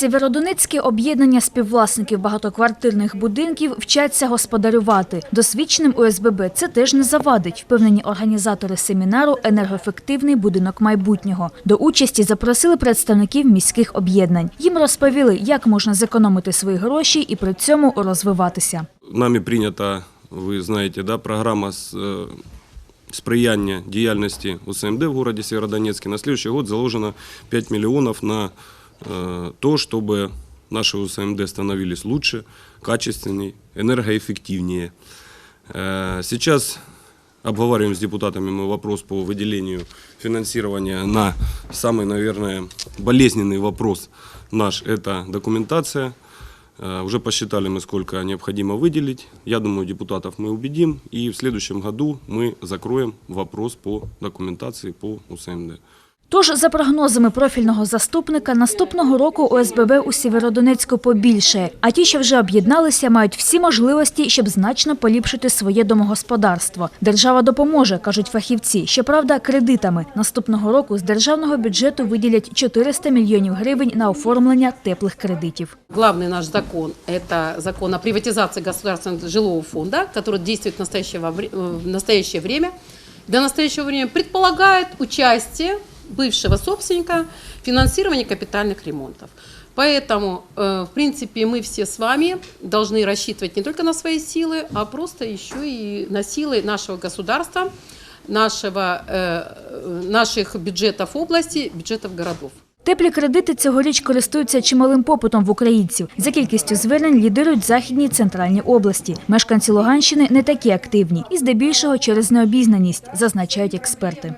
Сєвєродонецьке об'єднання співвласників багатоквартирних будинків вчаться господарювати. Досвідченим ОСББ це теж не завадить, впевнені організатори семінару «Енергоефективний будинок майбутнього». До участі запросили представників міських об'єднань. Їм розповіли, як можна зекономити свої гроші і при цьому розвиватися. Нами прийнята, ви знаєте, да, програма з е, сприяння діяльності УСМД в городе Северодонецке. На следующий год заложено 5 миллионов на то, чтобы наши УСМД становились лучше, качественнее, энергоэффективнее. Э, Сейчас обговариваем с депутатами мы вопрос по выделению финансирования на самый, наверное, болезненный вопрос наш – это документация. Э, Уже посчитали мы, сколько необходимо выделить. Я думаю, депутатов мы убедим. И в следующем году мы закроем вопрос по документации по УСМД. Тож, за прогнозами профільного заступника, наступного року ОСББ у Сєвєродонецьку побільшає, а ті, що вже об'єдналися, мають всі можливості, щоб значно поліпшити своє домогосподарство. Держава допоможе, кажуть фахівці. Щоправда, кредитами. Наступного року з державного бюджету виділять 400 мільйонів гривень на оформлення теплих кредитів. Главный наш закон – это закон о приватизации государственного жилого фонда, который действует в настоящее, во вре- э, в настоящее время. До настоящего времени предполагает участие бывшего собственника в финансировании капитальных ремонтов. Поэтому, э, в принципе, мы все с вами должны рассчитывать не только на свои силы, а просто еще и на силы нашего государства, нашего, э, наших бюджетов области, бюджетов городов. Теплі кредити цьогоріч користуються чималим попитом в українців. За кількістю звернень лідирують західні і центральні області. Мешканці Луганщини не такі активні і здебільшого через необізнаність, зазначають експерти.